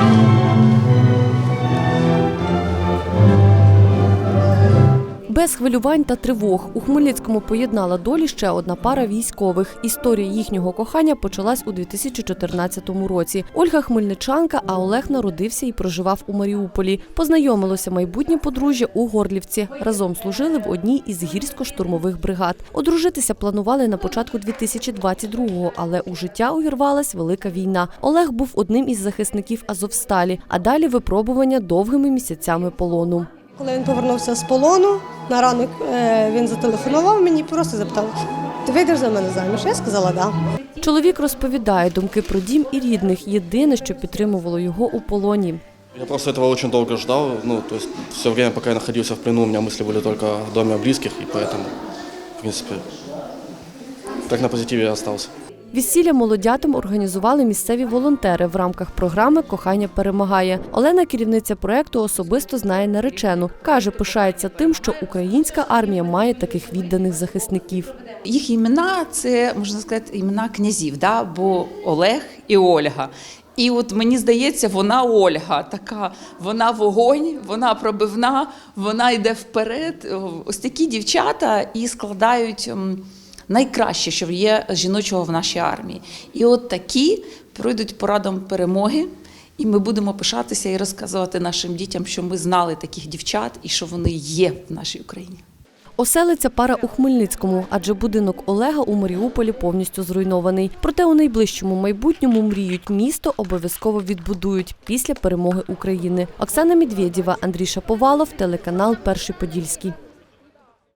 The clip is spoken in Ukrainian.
Música Без хвилювань та тривог у Хмельницькому поєднала долі ще одна пара військових. Історія їхнього кохання почалась у 2014 році. Ольга хмельничанка, а Олег народився і проживав у Маріуполі. Познайомилося майбутнє подружжя у Горлівці. Разом служили в одній із гірсько-штурмових бригад. Одружитися планували на початку 2022-го, але у життя увірвалась велика війна. Олег був одним із захисників Азовсталі, а далі випробування довгими місяцями полону. Коли він повернувся з полону, на ранок е, він зателефонував мені, просто запитав: ти вийдеш за мене заміж? Я сказала, да. Чоловік розповідає, думки про дім і рідних єдине, що підтримувало його у полоні. Я просто этого очень долго ждал. Ну, то есть все время, пока я находился в плену, у меня мысли были только о доме, о близких, и поэтому, в принципе, так на позитиве я остался. Весілля молодятам організували місцеві волонтери в рамках програми Кохання перемагає. Олена, керівниця проекту, особисто знає наречену. каже, пишається тим, що українська армія має таких відданих захисників. Їх імена це можна сказати імена князів, да? бо Олег і Ольга. І от мені здається, вона Ольга, така вона вогонь, вона пробивна, вона йде вперед. Ось такі дівчата і складають найкраще, що є жіночого в нашій армії. І от такі пройдуть порадом перемоги. І ми будемо пишатися і розказувати нашим дітям, що ми знали таких дівчат і що вони є в нашій Україні. Оселиться пара у Хмельницькому, адже будинок Олега у Маріуполі повністю зруйнований. Проте у найближчому майбутньому мріють місто обов'язково відбудують після перемоги України. Оксана Медведєва, Андрій Шаповалов, телеканал Перший Подільський.